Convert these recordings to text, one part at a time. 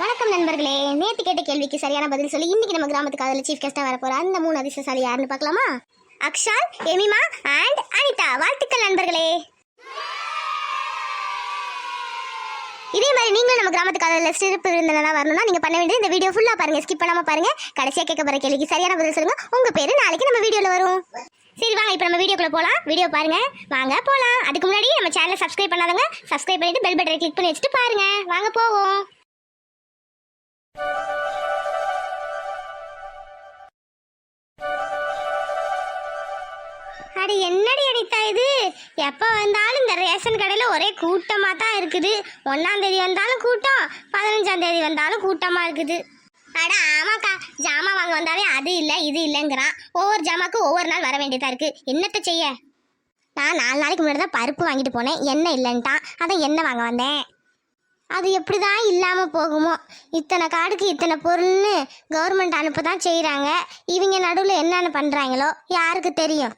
வணக்கம் நண்பர்களே. நேற்று கேட்ட கேள்விக்கு சரியான பதில் சொல்லி இன்னைக்கு நம்ம கிராமத்துக்கு அதில் சீஃப் கெஸ்டா வரப்போகிற அந்த மூணு அதிர்ஷ்டசாலி யாருன்னு பார்க்கலாமா? Akshal Emima and Anitha. வாழ்த்துக்கள் நண்பர்களே. இதே மாதிரி நீங்களும் நம்ம கிராமத்துக்கு அதில் சிறப்பு விருந்தினராக வரணும்னா நீங்கள் பண்ண வேண்டியது இந்த வீடியோ ஃபுல்லாக பாருங்கள் ஸ்கிப் பண்ணாமல் பாருங்கள் கடைசியாக கேட்க போகிற கேள்விக்கு சரியான பதில் சொல்லுங்கள் உங்கள் பேர் நாளைக்கு நம்ம வீடியோவில் வரும். சரி வாங்க இப்போ நம்ம வீடியோக்குள்ளே போகலாம் வீடியோ பாருங்கள் வாங்க போகலாம் அதுக்கு முன்னாடி நம்ம சேனலை சப்ஸ்கிரைப் பண்ணாதவங்க சப்ஸ்கிரைப் பண்ணிட்டு பெல் பட்டனை கிளிக் பண்ணி வச்சுட்டு பாருங்கள் வாங்க போவோம். அடி என்னடி அடித்தா இது? எப்போ வந்தாலும் இந்த ரேஷன் கடையில் ஒரே கூட்டமாக தான் இருக்குது. ஒன்றாம் தேதி வந்தாலும் கூட்டம் பதினஞ்சாம் தேதி வந்தாலும் கூட்டமாக இருக்குது. அட ஆமாக்கா. ஜாமான் வாங்க வந்தாவே அது இல்லை இது இல்லைங்கிறான். ஒவ்வொரு ஜாமாக்கும் ஒவ்வொரு நாள் வர வேண்டியதாக இருக்குது என்னத்தை செய்ய? நான் நாலு நாளைக்கு முன்னாடி தான் பருப்பு வாங்கிட்டு போனேன். எண்ணெய் இல்லைன்ட்டான். அதான் எண்ணெய் வாங்க வந்தேன். அது எப்படி தான் இல்லாமல் போகுமோ? இத்தனை காடுக்கு இத்தனை பொருள்னு கவர்மெண்ட் அனுப்ப தான் செய்கிறாங்க இவங்க நடுவில் என்னென்ன பண்ணுறாங்களோ யாருக்கு தெரியும்?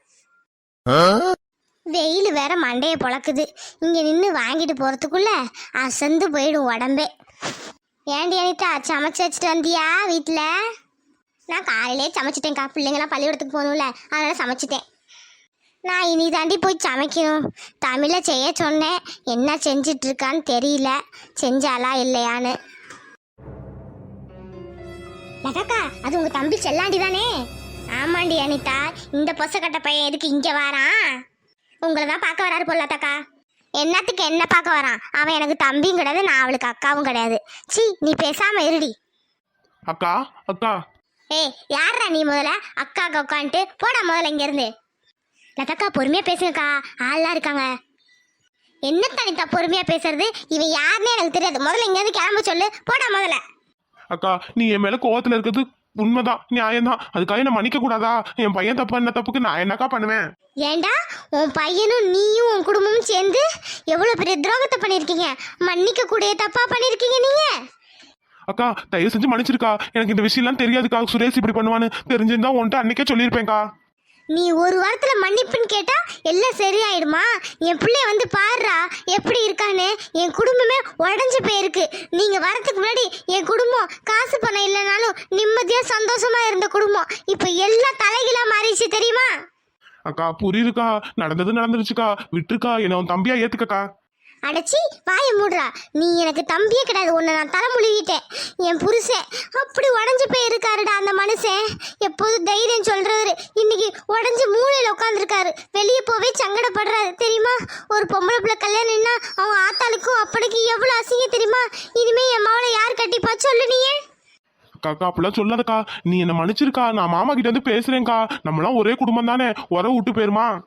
வெயில் வேற மண்டையை பிழக்குது. இங்கே நின்று வாங்கிட்டு போகிறதுக்குள்ள அசந்து போயிடும் உடம்பே. ஏண்டி அனிதா சமைச்சு வச்சுட்டு வந்தியா வீட்டில் நான் காலையிலே சமைச்சிட்டேன்க்கா. பிள்ளைங்களாம் பள்ளிக்கூடத்துக்கு போகணும்ல. அதனால் சமைச்சிட்டேன். நான் இனி தாண்டி போய் சமைக்கணும். தமிழில் செய்ய சொன்னேன். என்ன செஞ்சிட்டு இருக்கான்னு தெரியல. செஞ்சாலா இல்லையான்னு. லதாக்கா அது உங்க தம்பி செல்லாண்டி தானே? ஆமாண்டி அனிதா. இந்த பொசக்கட்ட பையன் எதுக்கு இங்க வாரான்? உங்களை தான் பார்க்க வராரு போல லதாக்கா. என்னத்துக்கு என்ன பார்க்க வரான்? அவன் எனக்கு தம்பியும் கிடையாது நான் அவளுக்கு அக்காவும் கிடையாது. சி நீ பேசாம இருடி. அக்கா அக்கா. ஏய் யாரா நீ முதல்ல? அக்கா உட்காந்துட்டு போடா முதல்ல இங்க இருந்து லதாக்கா பொறுமையா பேசுங்கக்கா. ஆள்லாம் இருக்காங்க. என்ன தனித்தா பொறுமையா பேசுறது? இவன் யாருன்னே எனக்கு தெரியாது. முதல்ல இங்க இருந்து கிளம்ப சொல்லு. போடா முதல்ல. அக்கா நீ என் மேல கோவத்துல இருக்கிறது உண்மைதான் நியாயம்தான். அதுக்காக என்ன மன்னிக்க கூடாதா? என் பையன் தப்பு பண்ண தப்புக்கு நான் என்னக்கா பண்ணுவேன்? ஏண்டா? உன் பையனும் நீயும் உன் குடும்பமும் சேர்ந்து எவ்வளவு பெரிய துரோகத்தை பண்ணிருக்கீங்க மன்னிக்க கூடிய தப்பா பண்ணிருக்கீங்க நீங்க? அக்கா தயவு செஞ்சு மன்னிச்சிருக்கா. எனக்கு இந்த விஷயம்லாம் தெரியாதுக்கா. சுரேஷ் இப்படி பண்ணுவான்னு தெரிஞ்சிருந்தா உன்கிட்ட அன்னைக்கே சொல்லியிருப்பேன்க்கா. நீ ஒரு வாரத்தில் மன்னிப்புன்னு கேட்டால் எல்லாம் சரியாயிடுமா என் பிள்ளைய வந்து பாடுறா எப்படி இருக்கான்னு. என் குடும்பமே உடஞ்சி போயிருக்கு. நீங்கள் வரத்துக்கு முன்னாடி என் குடும்பம் காசு பணம் இல்லைனாலும் நிம்மதியாக சந்தோஷமாக இருந்த குடும்பம். இப்போ எல்லாம் தலைகளாக மாறிடுச்சு தெரியுமா? அக்கா புரியுதுக்கா. நடந்தது நடந்துருச்சுக்கா. விட்டுருக்கா. என்ன உன் தம்பியா ஏத்துக்கக்கா. அடைச்சி வாயை மூடுறா. நீ எனக்கு தம்பியே கிடையாது. உன்னை நான் தலை முழுகிட்டேன் என் புருஷன் அப்படி உடஞ்சி போயிருக்காருடா அந்த மனுஷன் எப்போதும் தைரியம் சொல்றவரு இன்னைக்கு உடஞ்சி மூளையில் உட்காந்துருக்காரு வெளியே போவே சங்கடப்படுறாரு. தெரியுமா? ஒரு பொம்பளை பிள்ளை கல்யாணம்னா அவங்க ஆத்தாளுக்கும் அப்பனுக்கு எவ்வளோ அசிங்கம் தெரியுமா? இனிமே என் மவளை யார் கட்டிப்பா? சொல்லு நீயே. அக்கா அப்படிலாம் சொல்லாதக்கா. நீ என்னை மன்னிச்சிருக்கா. நான் மாமா கிட்ட வந்து பேசுறேன்க்கா. நம்மளாம் ஒரே குடும்பம் தானே. உறவு விட்டு போயிருமா?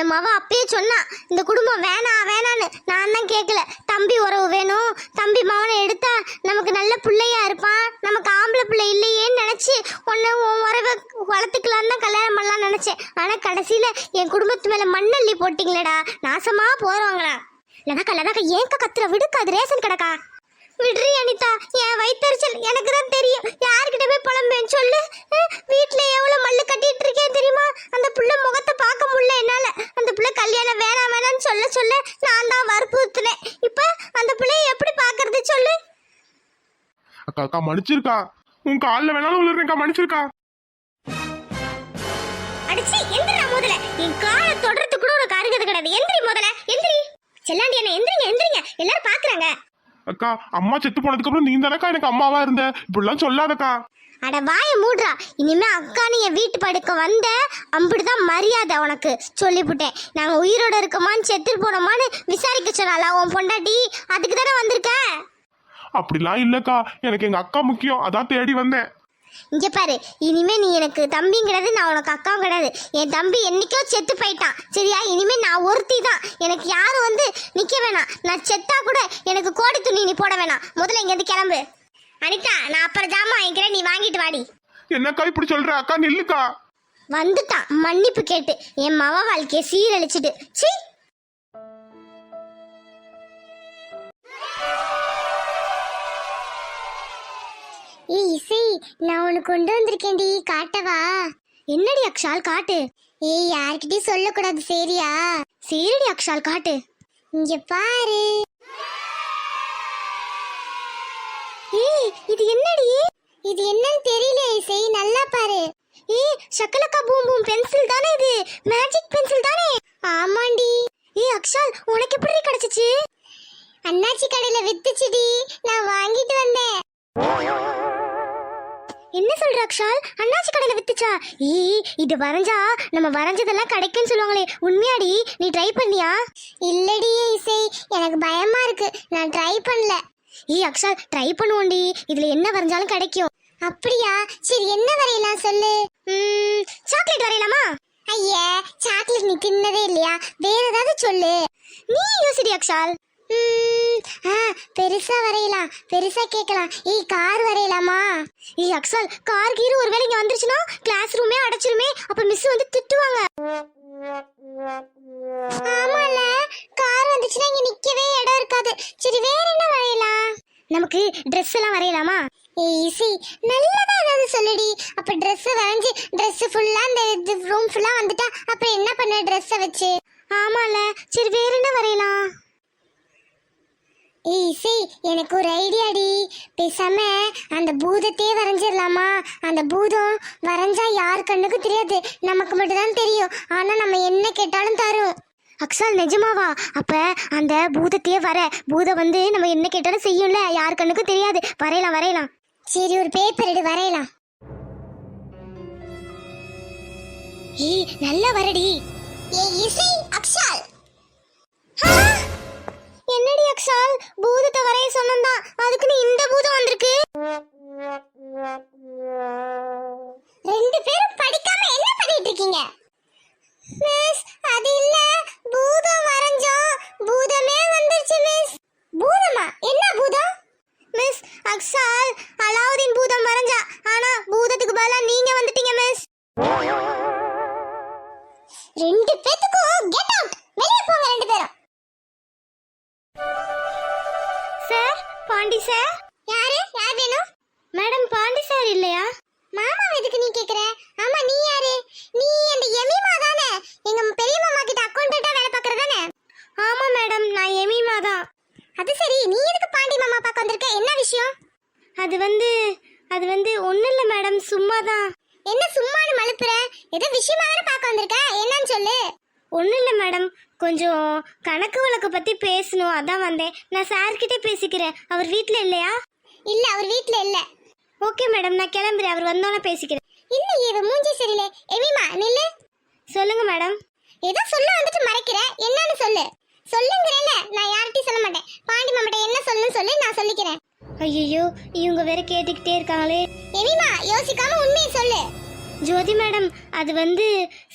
என் மவ அப்பயே சொன்னா இந்த குடும்பம் வேணாம் வேணான்னு. நான் தான் கேட்கல தம்பி உறவு வேணும். தம்பி மவனை எடுத்தா நமக்கு நல்ல பிள்ளையா இருப்பான். நமக்கு ஆம்பளை பிள்ளை இல்லையேன்னு நினச்சி உன்னை உன் உறவை வளர்த்துக்கலாம் தான் கல்யாணம் பண்ணலாம்னு நினச்சேன். ஆனால் கடைசியில் என் குடும்பத்து மேலே மண்ணள்ளி போட்டிங்களேடா. நாசமாக போகிறவங்களா லதாக்கா லதாக்கா ஏன்க்கா கத்துற விடுக்கா அது ரேஷன் கடைக்கா? விட்ரி அனிதா? என் வயிற்றுச்சல் எனக்கு தான் தெரியும். யார்கிட்ட போய் புலம்பேன் சொல்லு. அஹ், வீட்ல எவ்வளவு மல்லு கட்டிட்டு இருக்கேன் தெரியுமா? அந்த புள்ள முகத்தை பார்க்க முடியல என்னால. அந்த புள்ள கல்யாணம் வேணாம் வேணாம்னு சொல்ல சொல்ல நான் தான் வற்புறுத்தினேன். இப்ப அந்த பிள்ளைய எப்படி பாக்குறது சொல்லு? அக்கா அக்கா மன்னிச்சிருக்கா. உன் காலில் வேணாலும் விழுறேன்க்கா மன்னிச்சிருக்கா. அடிச்சி எந்திரா முதல்ல. என் காலை தொடர்றது கூட உனக்கு அருகது கிடையாது. எந்திரி முதல்ல எந்திரி. செல்லாண்டி என்ன எந்திரிங்க எந்திரிங்க. எல்லாரும் பாக்குறாங்க அக்கா அம்மா செத்து போனதுக்கு அப்புறம் நீ தானக்கா எனக்கு அம்மாவா இருந்த? இப்படிலாம் சொல்லாதக்கா. அட வாய மூடுறா. இனிமே அக்கானு என் வீட்டு படுக்க வந்த அம்பிடுதான் மரியாதை உனக்கு. சொல்லிவிட்டேன் நாங்க உயிரோட இருக்கோமான்னு செத்து போனோமான்னு விசாரிக்க சொன்னாலா உன் பொண்டாட்டி? அதுக்கு தானே வந்திருக்க? அப்படிலாம் இல்லக்கா. எனக்கு எங்க அக்கா முக்கியம். அதான் தேடி வந்தேன். இங்க பாரு இனிமே நீ எனக்கு தம்பியும் கிடையாது நான் உனக்கு அக்காவும் கிடையாது. என் தம்பி என்னைக்கோ செத்து போயிட்டான். சரியா? இனிமே நான் ஒருத்தி தான். எனக்கு யாரும் வந்து நிக்க வேணாம். நான் செத்தா கூட எனக்கு கோடி துணி நீ போட வேணாம். முதல்ல இங்க இருந்து கிளம்பு. அனிதா நான் அப்புறம் ஜாமான் வாங்கிக்கிறேன். நீ வாங்கிட்டு வாடி. என்னக்கா இப்படி சொல்ற? அக்கா நில்லுக்கா. வந்துட்டான். மன்னிப்பு கேட்டு. என் மவ வாழ்க்கைய சீரழிச்சிட்டு. சீ நான் உனக்கு கொண்டு வந்திருக்கேன்டி காட்டவா? என்னடி அக்ஷால் காட்டு? ஏய் யார்கிட்டயும் சொல்லக்கூடாது சரியா? சரிடி அக்ஷால் காட்டு. இங்க பாரு. ஏய் இது என்னடி? இது என்னன்னு தெரியல இசை நல்லா பாரு. ஏய் சக்கலக்கா பூம் பூம் பென்சில் தானே இது? மேஜிக் பென்சில் தானே? ஆமாண்டி. ஏய் அக்ஷால் உனக்கு எப்படி கிடைச்சிச்சு? அண்ணாச்சி கடையில வித்துச்சுடி. நான் வாங்கிட்டு வந்தேன். என்ன சொல்ற அக்ஷால்? அண்ணாச்சி கடையில வித்துச்சா? ஈ இது வரைஞ்சா நம்ம வரைஞ்சதெல்லாம் கிடைக்கும்னு சொல்லுவாங்களே. உண்மையாடி நீ ட்ரை பண்ணியா? இல்லடி இசை எனக்கு பயமா இருக்கு. நான் ட்ரை பண்ணல. ஈ அக்ஷால் ட்ரை பண்ணுவோண்டி இதுல என்ன வரைஞ்சாலும் கிடைக்கும். அப்படியா? சரி என்ன வரையலாம் சொல்லு? சாக்லேட் வரையலாமா? ஐயே சாக்லேட் நீ தின்னதே இல்லையா? வேற ஏதாவது சொல்லு. நீ யோசிடி அக்ஷால். பெருசா வரையலாம். பெருசா கேட்கலாம். ஏய் கார் வரையலாமா? ஏய் அக்ஸல் கார் கீரு ஒருவேளை இங்க வந்துருச்சுன்னா கிளாஸ் ரூமே அடைச்சிருமே. அப்ப மிஸ் வந்து திட்டுவாங்க. ஆமால கார் வந்துச்சுன்னா இங்க நிக்கவே இடம் இருக்காது. சரி வேற என்ன வரையலாம்? நமக்கு ட்ரெஸ் எல்லாம் வரையலாமா? ஏய் நல்லதா ஏதாவது சொல்லுடி. அப்ப ட்ரெஸ் வரைஞ்சு ட்ரெஸ் ஃபுல்லா அந்த ரூம் ஃபுல்லா வந்துட்டா அப்ப என்ன பண்ண ட்ரெஸ்ஸை வச்சு? ஆமால சரி வேற என்ன வரையலாம்? ஏய் இசை எனக்கு ஒரு ஐடியாடி பேசாம அந்த பூதத்தையே வரைஞ்சிடலாமா அந்த பூதம் வரைஞ்சா யார் கண்ணுக்கும் தெரியாது. நமக்கு மட்டும்தான் தெரியும். ஆனா நம்ம என்ன கேட்டாலும் தரும். அக்ஷால் நிஜமாவா? அப்ப அந்த பூதத்தையே வர பூதம் வந்து நம்ம என்ன கேட்டாலும் செய்யும்ல? யார் கண்ணுக்கும் தெரியாது. வரையலாம் வரையலாம். சரி ஒரு பேப்பர் எடு வரையலாம். ஏய் நல்லா வரடி. ஏய் இசை அக்ஷால். என்னடி அக்ஷால்? பூதத்தை வரைய சொன்னா அதுக்குன்னு இந்த பூதம் வந்திருக்கு. ரெண்டு பேரும் படிக்காம என்ன பண்ணிட்டு இருக்கீங்க? மிஸ் அது இல்ல. விஷயம்? அது வந்து அது வந்து ஒண்ணும் இல்ல மேடம் சும்மா தான் என்ன சும்மானு மழுப்புற? ஏதோ விஷயமா தானே பார்க்க வந்திருக்க? என்னன்னு சொல்லு. ஒன்றும் இல்லை மேடம் கொஞ்சம் கணக்கு வழக்கு பற்றி பேசணும். அதான் வந்தேன். நான் சார்கிட்டே பேசிக்கிறேன். அவர் வீட்டில் இல்லையா? இல்லை அவர் வீட்டில் இல்லை. ஓகே மேடம் நான் கிளம்புறேன். அவர் வந்தோன்னே பேசிக்கிறேன். இல்லை இவ மூஞ்சி சரியில்லை. எமிமா நில்லு. சொல்லுங்க மேடம். ஏதோ சொல்ல வந்துட்டு மறைக்கிற. என்னன்னு சொல்லு. சொல்லுங்கிறேன்ல நான் யார்கிட்டயும் சொல்ல மாட்டேன். பாண்டி மாமாட்ட என்ன சொல்லுன்னு சொல்லு நான் சொல்லிக்கிறேன். ஐயோ இவங்க வேற கேட்டுக்கிட்டே இருக்காங்களே. எமிமா யோசிக்காம உண்மையை சொல்லு. ஜோதி மேடம் அது வந்து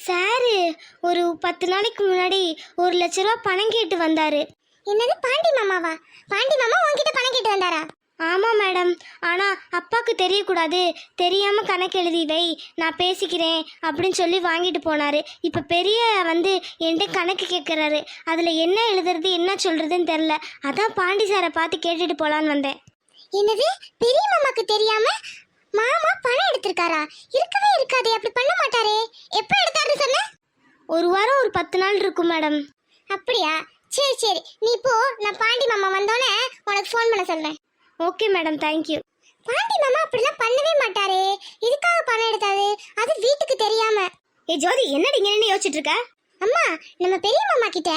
சாரு ஒரு பத்து நாளைக்கு முன்னாடி ஒரு லட்ச ரூபா பணம் கேட்டு வந்தாரு. என்னது பாண்டி மாமாவா? பாண்டி மாமா உன்கிட்ட பணம் கேட்டு வந்தாரா? ஆமா மேடம் ஆனா அப்பாக்கு தெரியக்கூடாது. தெரியாம கணக்கு எழுதி வை நான் பேசிக்கிறேன் அப்படின்னு சொல்லி வாங்கிட்டு போனாரு. இப்ப பெரிய வந்து என்கிட்ட கணக்கு கேட்கறாரு அதுல என்ன எழுதுறது என்ன சொல்றதுன்னு தெரியல. அதான் பாண்டி சாரை பார்த்து கேட்டுட்டு போலான்னு வந்தேன். என்னது? பெரிய மாமாக்கு தெரியாம மாமா பணம் எடுத்திருக்காரா? இருக்கவே இருக்காதே அப்படி பண்ண மாட்டாரே. எப்ப எடுத்தாருன்னு சொன்ன? ஒரு வாரம் ஒரு பத்து நாள் இருக்கும் மேடம். அப்படியா? சரி சரி. நீ போ. நான் பாண்டி மாமா வந்தோடனே உனக்கு ஃபோன் பண்ண சொல்றேன். ஓகே மேடம் தேங்க்யூ பாண்டி மாமா அப்படிலாம் பண்ணவே மாட்டாரே. இதுக்காக பணம் எடுத்தாரு? அது வீட்டுக்கு தெரியாம. ஏ ஜோதி என்னடி இங்க நின்னு யோசிச்சுட்டு இருக்க? அம்மா நம்ம பெரிய மாமா கிட்ட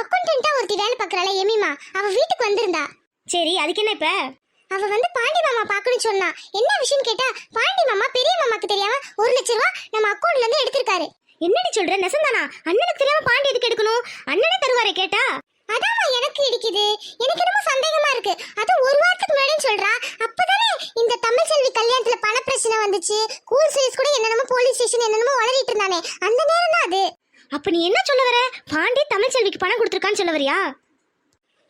அக்கௌண்டன்ட்டா ஒருத்தி வேலை பார்க்கறாள எமிமா. அவ வீட்டுக்கு வந்திருந்தா. சரி அதுக்கு என்ன இப்ப? அவ வந்து பாண்டி மாமா பாக்கணும்னு சொன்னா. என்ன விஷயம் கேட்டா பாண்டி மாமா பெரிய மாமாக்கு தெரியாம ஒரு லட்ச ரூபா நம்ம அக்கௌண்ட்ல இருந்து எடுத்திருக்காரு. என்னடி சொல்ற? நெசந்தானா? அண்ணனுக்கு தெரியாம பாண்டி எதுக்கு எடுக்கணும்? அண்ணனே தருவாரே கேட்டா. அதாம்மா எனக்கு இடிக்குது. எனக்கு ரொம்ப சந்தேகமா இருக்கு. அது ஒரு வாரத்துக்கு முன்னாடின்னு சொல்றா. அப்பதானே இந்த தமிழ் செல்வி கல்யாணத்துல பண பிரச்சனை வந்துச்சு. கூல் சைஸ் கூட என்னென்னமோ போலீஸ் ஸ்டேஷன் என்னென்னமோ வளரிட்டு இருந்தானே. அந்த நேரம் தான் அது. அப்ப நீ என்ன சொல்ல வர? பாண்டி தமிழ் செல்விக்கு பணம் கொடுத்துருக்கான்னு சொல்ல வரியா?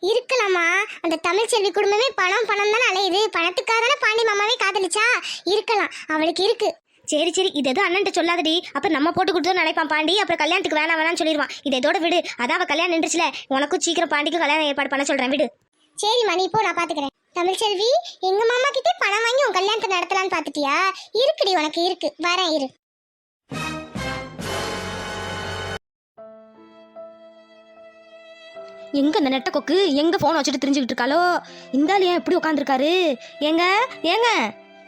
இருக்கலாமா? அந்த தமிழ் செல்வி குடும்பமே பணம் பணம் தானே அலையுது. பணத்துக்காக தானே பாண்டி மாமாவே காதலிச்சா? இருக்கலாம். அவளுக்கு இருக்கு. சரி சரி. இது எதுவும் அண்ணன்ட்ட சொல்லாதடி. அப்புறம் நம்ம போட்டு கொடுத்தோம் நினைப்பான் பாண்டி. அப்புறம் கல்யாணத்துக்கு வேணாம் வேணாம்னு சொல்லிடுவான். இதை இதோட விடு. அதான் அவள் கல்யாணம் நின்றுச்சுல. உனக்கும் சீக்கிரம் பாண்டிக்கும் கல்யாணம் ஏற்பாடு பண்ண சொல்றேன். விடு. சரி மணி. இப்போ நான் பார்த்துக்கிறேன் தமிழ் செல்வி மாமா கிட்டே பணம் வாங்கி உன் கல்யாணத்தை நடத்தலான்னு பார்த்துட்டியா இருக்குடி உனக்கு இருக்கு. வரேன் இரு. எங்க இந்த நெட்ட கொக்கு? எங்க போன் வச்சுட்டு தெரிஞ்சுக்கிட்டு இருக்காளோ? இந்த ஆள் ஏன் இப்படி உட்காந்துருக்காரு ஏங்க? ஏங்க?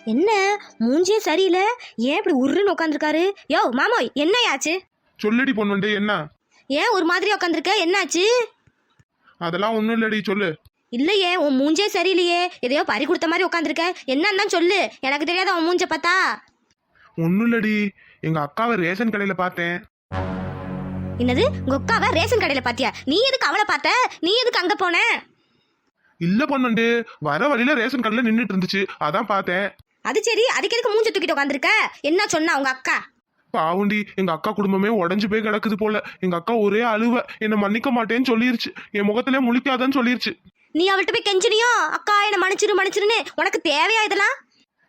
என்ன? மூஞ்சியே சரியில்லை? ஏன் இப்படி உருன்னு உட்காந்துருக்காரு யோ மாமோய் என்ன ஆச்சு சொல்லடி பொண்ணுண்டு என்ன? ஏன் ஒரு மாதிரி உட்காந்துருக்க என்னாச்சு? அதெல்லாம் ஒண்ணும் இல்லடி சொல்லு. இல்லையே உன் மூஞ்சே சரியில்லையே. எதையோ பறி கொடுத்த மாதிரி உட்காந்துருக்க என்னன்னு தான் சொல்லு. எனக்கு தெரியாத உன் மூஞ்ச பார்த்தா. ஒண்ணும் இல்லடி. எங்க அக்காவை ரேஷன் கடையில பார்த்தேன். என்னது? உங்க அக்காவை ரேஷன் கடையில பாத்தியா? நீ எதுக்கு அவளை பார்த்த? நீ எதுக்கு அங்க போன? இல்ல பொண்ணுண்டு வர வழியில ரேஷன் கடையில நின்னுட்டு இருந்துச்சு. அதான் பார்த்தேன். அது சரி அதுக்கு எதுக்கு மூஞ்ச தூக்கிட்டு உட்காந்துருக்க என்ன சொன்னா உங்க அக்கா? பாவுண்டி எங்க அக்கா குடும்பமே உடஞ்சு போய் கிடக்குது போல. எங்க அக்கா ஒரே அழுவ. என்ன மன்னிக்க மாட்டேன்னு சொல்லிருச்சு. என் முகத்திலே முழிக்காதன்னு சொல்லிருச்சு. நீ அவள்கிட்ட போய் கெஞ்சினியோ? அக்கா என்ன மன்னிச்சிரு மன்னிச்சிருன்னு. உனக்கு தேவையா இதெல்லாம்?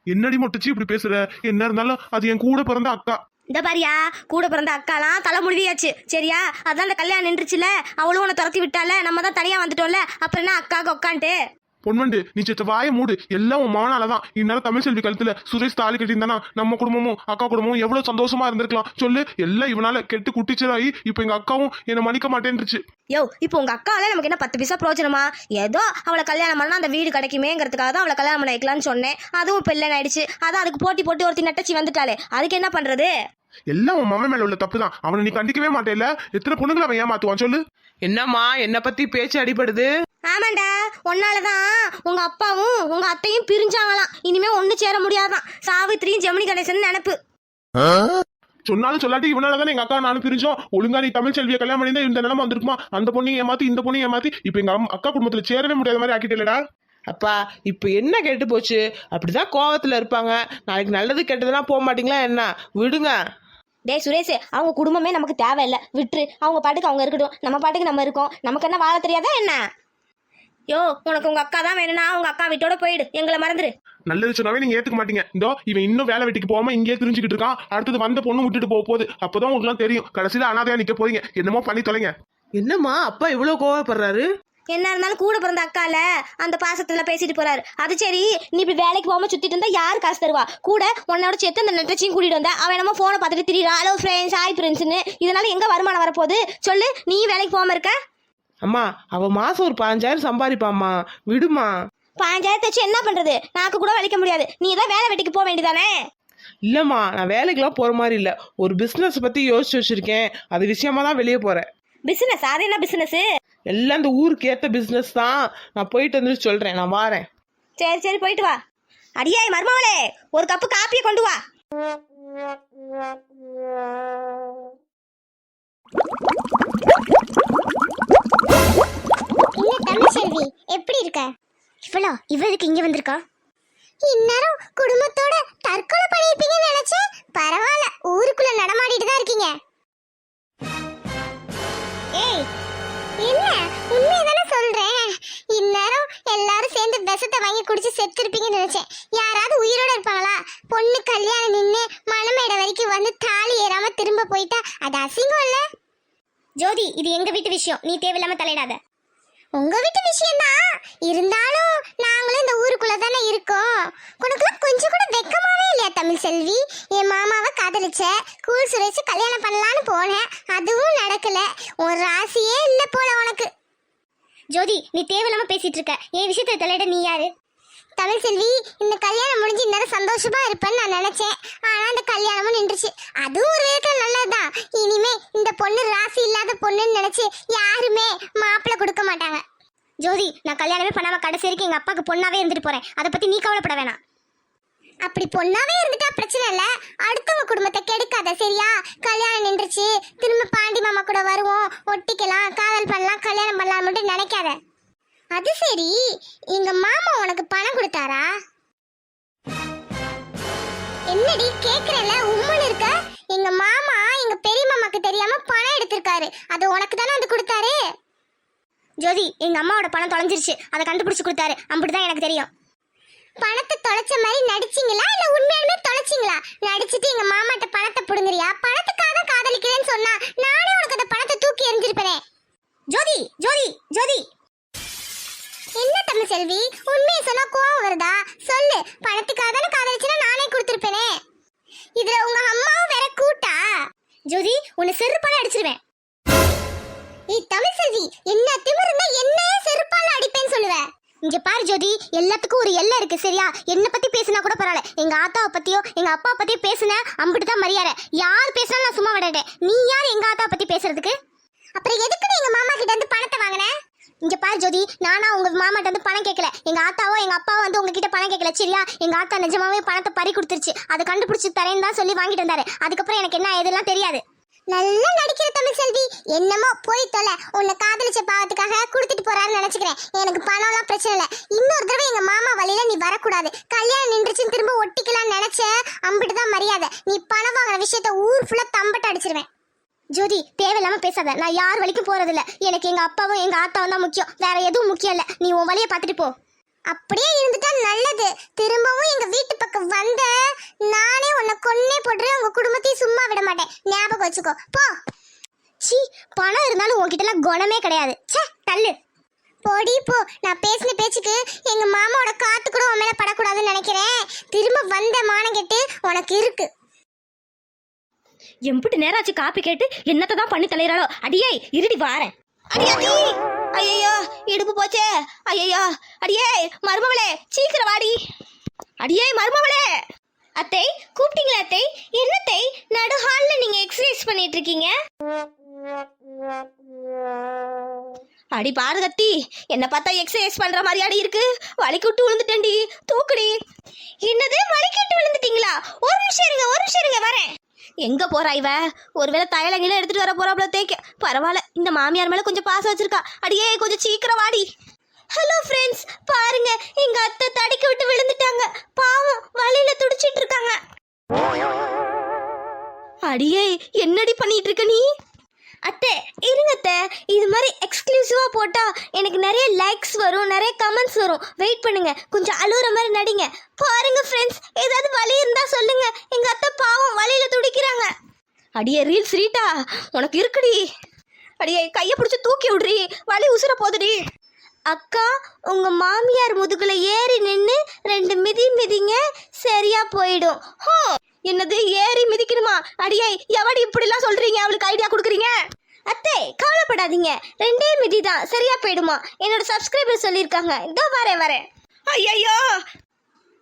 என்னடி மொட்டச்சி இப்படி பேசுற? என்ன இருந்தாலும் அது என் கூட பிறந்த அக்கா. இந்த பாரியா கூட பிறந்த அக்காலாம் தலை முழுவியாச்சு சரியா? அதான் அந்த கல்யாணம் நின்றுச்சுல அவளும் உன்னை துரத்தி விட்டால நம்ம தான் தனியாக வந்துட்டோம்ல அப்புறம் என்ன அக்காவுக்கு உட்காந்துட்டு பொன்வண்டு நீ செத்த வாய மூடு. எல்லாம் உன் மகனாலதான். இந்நேரம் தமிழ் செல்வி கழுத்துல சுரேஷ் தாலி கட்டியிருந்தானா? நம்ம குடும்பமும் அக்கா குடும்பமும் எவ்வளவு சந்தோஷமா இருந்திருக்கலாம். சொல்லு எல்லாம் இவனால கெட்டு குட்டிச்சதாகி இப்ப எங்க அக்காவும் என்னை மன்னிக்க மாட்டேன்ருச்சு யோ இப்போ உங்க அக்கால நமக்கு என்ன பத்து பைசா பிரோஜனமா? ஏதோ அவளை கல்யாணம் பண்ணா அந்த வீடு கிடைக்குமேங்கிறதுக்காக தான் அவளை கல்யாணம் பண்ண வைக்கலாம்னு சொன்னேன். அதுவும் இப்போ இல்லைன்னு ஆயிடுச்சு. அதான் அதுக்கு போட்டி போட்டு ஒருத்தி நட்டச்சி வந்துட்டாளே. அதுக்கு என்ன பண்றது? எல்லாம் உன் மகன் மேல உள்ள தப்பு தான் அவனை நீ கண்டிக்கவே மாட்டேல எத்தனை பொண்ணுங்களை அவன் ஏமாத்துவான் சொல்லு. என்னம்மா என்ன பத்தி பேச்சு அடிபடுது? ஆமாண்டா உன்னாலதான் உங்க அப்பாவும் உங்க அத்தையும் பிரிஞ்சாங்களாம். இனிமே ஒண்ணு சேர முடியாதான். சாவித்திரியும் ஜெமினி கணேசன் நினப்பு. சொன்னாலும் சொல்லாட்டி இவனால தானே எங்க அக்கா நானும் பிரிஞ்சோம். ஒழுங்கா நீ தமிழ் செல்வியை கல்யாணம் பண்ணியிருந்தா இந்த நிலைமை வந்திருக்குமா? அந்த பொண்ணையும் ஏமாத்தி இந்த பொண்ணையும் ஏமாத்தி இப்ப எங்க அக்கா குடும்பத்துல சேரவே முடியாத மாதிரி ஆக்கிட்டேலடா. அப்பா இப்ப என்ன கெட்டு போச்சு? அப்படிதான் கோவத்துல இருப்பாங்க. நாளைக்கு நல்லது கெட்டதெல்லாம் போக மாட்டீங்களா என்ன? விடுங்க. டேய் சுரேஷ் அவங்க குடும்பமே நமக்கு தேவையில்லை. விட்டுரு. அவங்க பாட்டுக்கு அவங்க இருக்கட்டும். நம்ம பாட்டுக்கு நம்ம இருக்கோம். நமக்கு என்ன வாழ தெரியாதா என்ன? யோ உனக்கு உங்க அக்கா தான் வேணும்னா உங்க அக்கா வீட்டோட போயிடு. எங்களை மறந்துரு. நல்லது சொன்னாவே நீங்க ஏத்துக்க மாட்டீங்க. இதோ இவன் இன்னும் வேலை வெட்டிக்கு போகாம இங்கேயே தெரிஞ்சுக்கிட்டு இருக்கான். அடுத்தது வந்த பொண்ணு விட்டுட்டு போக போகுது. அப்பதான் உங்களுக்கு தெரியும். கடைசியில அனாதையா நிக்க போறீங்க. என்னமோ பண்ணி தொலைங்க. என்னம்மா அப்பா இவ்வளவு கோவப்படுறாரு? என்ன இருந்தாலும் கூட பிறந்த அக்கால அந்த பாசத்துல பேசிட்டு போறாரு. அது சரி நீ இப்படி வேலைக்கு போகாம சுத்திட்டு இருந்தா யார் காசு தருவா? கூட உன்னோட சேர்த்து அந்த நெட்டச்சியும் கூட்டிட்டு வந்தா அவன் என்னமோ போனை பார்த்துட்டு திரியா ஹலோ ஃப்ரெண்ட்ஸ் ஹாய் ஃப்ரெண்ட்ஸ்னு இதனால எங்க வருமானம் வரப்போகுது? சொல்லு நீ வேலைக்கு போகாம இருக்க? அம்மா அவ மாசம் ஒரு பதினஞ்சாயிரம் சம்பாதிப்பாம்மா. விடுமா. பாஞ்சாயிரத்தை வச்சு என்ன பண்றது? நாக்கு கூட வலிக்க முடியாது. நீ ஏதாவது வேலை வெட்டிக்கு போக வேண்டியதானே? இல்லம்மா நான் வேலைக்கெல்லாம் போற மாதிரி இல்ல. ஒரு பிசினஸ் பத்தி யோசிச்சு வச்சிருக்கேன். அது விஷயமா தான் வெளியே போறேன். பிசினஸ் அது என்ன பிசினஸ் எல்லாம் இந்த ஊருக்கு ஏத்த பிசினஸ் தான். நான் போயிட்டு வந்துட்டு சொல்றேன். நான் வாரேன். சரி சரி போயிட்டு வா. அடியாய் மருமவளே ஒரு கப்பு காப்பியை கொண்டு வா. என்ன தமிழ் செல்வி. எப்படி இருக்க? இவ்வளோ இவளுக்கு இங்க வந்திருக்கா? இந்நேரம் குடும்பத்தோட தற்கொலை பண்ணிருப்பீங்கன்னு நினைச்சேன் பரவாயில்ல ஊருக்குள்ள நடமாடிட்டு தான் இருக்கீங்க. ஏய் என்ன? உண்மையதானே சொல்றேன். இந்நேரம் எல்லாரும் சேர்ந்து விஷத்தை வாங்கி குடிச்சு செத்துருப்பீங்கன்னு நினைச்சேன். யாராவது உயிரோட இருப்பாங்களா? பொண்ணு கல்யாணம் நின்று மணமேடை வரைக்கும் வந்து தாலி ஏறாம திரும்ப போயிட்டா அது அசிங்கம் இல்லை ஜோதி இது எங்க வீட்டு விஷயம். நீ தேவையில்லாம தலையிடாத. உங்க வீட்டு விஷயம்தான். இருந்தாலும் நாங்களும் இந்த ஊருக்குள்ள தானே இருக்கோம். உனக்குலாம் கொஞ்சம் கூட வெக்கமாவே இல்லையா தமிழ் செல்வி? என் மாமாவை காதலிச்ச கூல் சுரேஷ் கல்யாணம் பண்ணலான்னு போனேன். அதுவும் நடக்கல. ஒரு ராசியே இல்லை போல உனக்கு. ஜோதி நீ தேவையில்லாம பேசிட்டு இருக்க. என் விஷயத்தை தலையிட நீ யாரு? தமிழ் செல்வி இந்த கல்யாணம் முடிஞ்சு இந்நேரம் சந்தோஷமா இருப்பேன்னு நான் நினைச்சேன். ஆனா அந்த கல்யாணமும் நின்றுச்சு. அதுவும் ஒரு விதத்துல நல்லதுதான். இனிமே இந்த பொண்ணு ராசி இல்லாத பொண்ணுன்னு நினைச்சு யாருமே மாப்பிள்ளை கொடுக்க மாட்டாங்க. ஜோதி நான் கல்யாணமே பண்ணாம கடைசி வரைக்கும் எங்க அப்பாவுக்கு பொண்ணாவே இருந்துட்டு போறேன். அதை பத்தி நீ கவலைப்பட வேணாம். அப்படி பொண்ணாவே இருந்துட்டா பிரச்சனை இல்ல. அடுத்தவங்க குடும்பத்தை கெடுக்காத சரியா? கல்யாணம் நின்றுச்சு. திரும்ப பாண்டி மாமா கூட வருவோம். ஒட்டிக்கலாம் காதல் பண்ணலாம் கல்யாணம் பண்ணலாம் மட்டும் நினைக்காத. அது சரி. எங்க மாமா உனக்கு பணம் கொடுத்தாரா? என்னடி கேக்குறல உம்முன்னு இருக்க? எங்க மாமா எங்க பெரிய மாமாக்கு தெரியாம பணம் எடுத்திருக்காரு. அது உனக்கு தானே வந்து கொடுத்தாரு? ஜோதி எங்க அம்மாவோட பணம் தொலைஞ்சிருச்சு. அதை கண்டுபிடிச்சு கொடுத்தாரு. அப்படிதான் எனக்கு தெரியும். பணத்தை தொலைச்ச மாதிரி நடிச்சீங்களா? இல்ல உண்மையாலுமே தொலைச்சீங்களா? நடிச்சிட்டு எங்க மாமாட்ட பணத்தை புடுங்குறியா? பணத்துக்காக காதலிக்கிறேன்னு சொன்னா நானே உனக்கு அந்த பணத்தை தூக்கி எறிஞ்சிருப்பேனே. ஜோதி ஜோதி ஜோதி. என்ன தமிழ் செல்வி? உண்மையை சொன்னா கோவம் வருதா? சொல்லு. பணத்துக்காக தானே காதலிச்சுன்னா நானே கொடுத்துருப்பேனே. இதுல உங்க அம்மாவும் வேற கூட்டா? ஜோதி உன்னை செருப்பால அடிச்சிருவேன். ஏய் தமிழ் செல்வி என்ன திமிருந்தா என்ன செருப்பால அடிப்பேன்னு சொல்லுவ? இங்க பாரு ஜோதி எல்லாத்துக்கும் ஒரு எல்லை இருக்கு சரியா? என்ன பத்தி பேசினா கூட பரவாயில்ல. எங்க ஆத்தாவை பத்தியோ எங்க அப்பா பத்தியோ பேசுன அம்பிட்டு தான் மரியாதை. யார் பேசினாலும் நான் சும்மா விடட்டேன் நீ யார் எங்க ஆத்தா பத்தி பேசுறதுக்கு? அப்புறம் எதுக்கு எங்க மாமா கிட்ட இருந்து பணத்தை வாங்கின? இங்க பாரு ஜோதி நானா உங்க மாமா கிட்ட இருந்து பணம் கேட்கல. எங்க ஆத்தாவோ எங்க அப்பாவோ வந்து உங்ககிட்ட பணம் கேட்கல சரியா? எங்க ஆத்தா நிஜமாவே பணத்தை பறி கொடுத்துருச்சு. அதை கண்டுபிடிச்சு தரேன்னு தான் சொல்லி வாங்கிட்டு வந்தாரு. அதுக்கப்புறம் எனக்கு என்ன எதுலாம் தெரியாது. நல்லா நடிக்கிற தமிழ் செல்வி. என்னமோ போய் தொலை. உன்னை காதலிச்ச பாவத்துக்காக கொடுத்துட்டு போறாருன்னு நினைச்சுக்கிறேன். எனக்கு பணம்லாம் பிரச்சனை இல்லை. இன்னொரு தடவை எங்க மாமா வழியில நீ வரக்கூடாது. கல்யாணம் நின்றுச்சுன்னு திரும்ப ஒட்டிக்கலாம்னு நினைச்ச அம்பிட்டு தான் மரியாதை. நீ பணம் வாங்குற விஷயத்த ஊர் ஃபுல்லா தம்பட்ட அடிச்சிருவேன். ஜோதி தேவையில்லாம பேசாத. நான் யார் வழிக்கும் போறதில்ல. எனக்கு எங்க அப்பாவும் எங்க ஆத்தாவும் தான் முக்கியம். வேற எதுவும் முக்கியம் இல்லை. நீ உன் வழியை பார்த்துட்டு போ. அப்படியே இருந்துட்டா நல்லது. திரும்பவும் எங்க வீட்டு பக்கம் வந்த நானே உன்னை கொன்னே போட்டுறேன் உங்க குடும்பத்தையும் சும்மா விட மாட்டேன். ஞாபகம் வச்சுக்கோ. போ. சீ பணம் இருந்தாலும் உன்கிட்ட எல்லாம் குணமே கிடையாது. ச்சே தள்ளு. போடி போ. நான் பேசின பேச்சுக்கு எங்க மாமாவோட காத்து கூட உன் மேல படக்கூடாதுன்னு நினைக்கிறேன். திரும்ப வந்த மானம் கெட்டு உனக்கு இருக்கு. எம்பிட்டு நேரம் ஆச்சு காப்பி கேட்டு என்னத்தை தான் பண்ணி தலையிறாளோ? அடியே இருடி வாரேன். அடியாடி ஐயோ இடுப்பு போச்சே. ஐயோ அடியே மருமவளே சீக்கிரம் வாடி. அடியே மருமவளே அத்தை கூப்பிட்டீங்களா அத்தை? என்னத்தை நடு ஹாலில் நீங்கள் எக்ஸசைஸ் பண்ணிட்டு இருக்கீங்க. அடி பாரு கத்தி. என்ன பார்த்தா எக்ஸசைஸ் பண்ற மாதிரி அடி இருக்கு. வலிக்குட்டு விழுந்துட்டேன்டி. தூக்குடி. என்னது? வலிக்கிட்டு விழுந்துட்டீங்களா? ஒரு நிமிஷம் இருங்க ஒரு நிமிஷம் இருங்க வரேன். எங்க போறா இவ? ஒருவேளை தயலங்கில எடுத்துட்டு வர போறாப்ல தேக்க. பரவாயில்ல இந்த மாமியார் மேல கொஞ்சம் பாசம் வச்சிருக்கா. அடியே கொஞ்சம் சீக்கிரம் வாடி. ஹலோ ஃப்ரெண்ட்ஸ் பாருங்க எங்க அத்தை தடுக்க விட்டு விழுந்துட்டாங்க. பாவம் வழியில துடிச்சிட்டு இருக்காங்க. அடியே என்னடி பண்ணிட்டு இருக்க நீ? அத்தை இருங்க அத்தை. இது மாதிரி எக்ஸ்க்ளூசிவா போட்டால் எனக்கு நிறைய லைக்ஸ் வரும் நிறைய கமெண்ட்ஸ் வரும். வெயிட் பண்ணுங்க. கொஞ்சம் அழுகுற மாதிரி நடிங்க. பாருங்க ஃப்ரெண்ட்ஸ் ஏதாவது வழி இருந்தால் சொல்லுங்க. எங்கள் அத்தை பாவம் வழியில் துடிக்கிறாங்க. அடியே ரீல்ஸ் ரீட்டா உனக்கு இருக்குடி. அடியே கையை பிடிச்சி தூக்கி விடுறி. வலி உசுர போதுடி. அக்கா உங்க மாமியார் முதுகுல ஏறி நின்று ரெண்டு மிதி மிதிங்க சரியா போயிடும். ஹோ என்னது ஏறி மிதிக்கணுமா? அடியே எவடி இப்படிலாம் சொல்றீங்க? அவளுக்கு ஐடியா கொடுக்குறீங்க? அத்தை கவலைப்படாதீங்க. ரெண்டே மிதி தான். சரியா போயிடுமா? என்னோட சப்ஸ்கிரைபர் சொல்லியிருக்காங்க. இதோ வரேன் வரேன். ஐயோ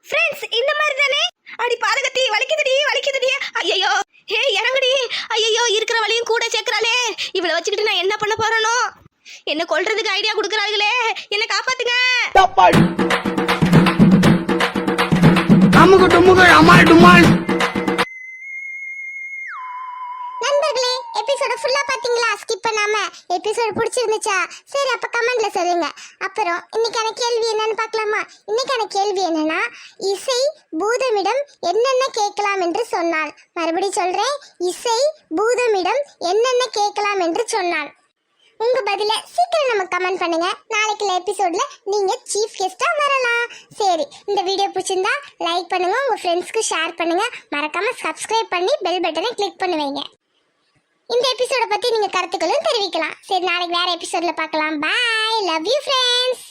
ஃப்ரெண்ட்ஸ் இந்த மாதிரி தானே? அடி பாதகத்தி வலிக்குதுடி வலிக்குதுடி. ஐயோ ஹே இறங்குடி. ஐயோ இருக்கிற வலியும் கூட சேர்க்கறாளே. இவளை வச்சுக்கிட்டு நான் என்ன பண்ண போறேனோ? என்ன கொல்றதுக்கு ஐடியா கொடுக்குறாங்களே என்ன காப்பாத்துங்க. அமுக்கு டுமுக்கு அமால் டுமால் எபிசோட ஃபுல்லா பாத்தீங்களா? ஸ்கிப் பண்ணாம எபிசோட் பிடிச்சிருந்துச்சா? சரி அப்ப கமெண்ட்ல சொல்லுங்க. அப்புறம் இன்னைக்கான கேள்வி என்னன்னு பார்க்கலாமா? இன்னைக்கான கேள்வி என்னன்னா இசை பூதமிடம் என்னென்ன கேட்கலாம் என்று சொன்னாள். மறுபடியும் சொல்றேன் இசை பூதமிடம் என்னென்ன கேட்கலாம் என்று சொன்னாள். உங்க பதில சீக்கிரம் நம்ம கமெண்ட் பண்ணுங்க. நாளைக்கு எபிசோட்ல நீங்க சீஃப் கெஸ்டா வரலாம். சரி இந்த வீடியோ பிடிச்சிருந்தா லைக் பண்ணுங்க. உங்க ஃப்ரெண்ட்ஸ்க்கு ஷேர் பண்ணுங்க. மறக்காம சப்ஸ்கிரைப் பண்ணி பெல் பட்டனை கிளிக் பண்ணுவீங்க இந்த எபிசோட பத்தி நீங்க கருத்துக்களும் தெரிவிக்கலாம். சரி நாளைக்கு வேற எபிசோட்ல பார்க்கலாம். Bye love you friends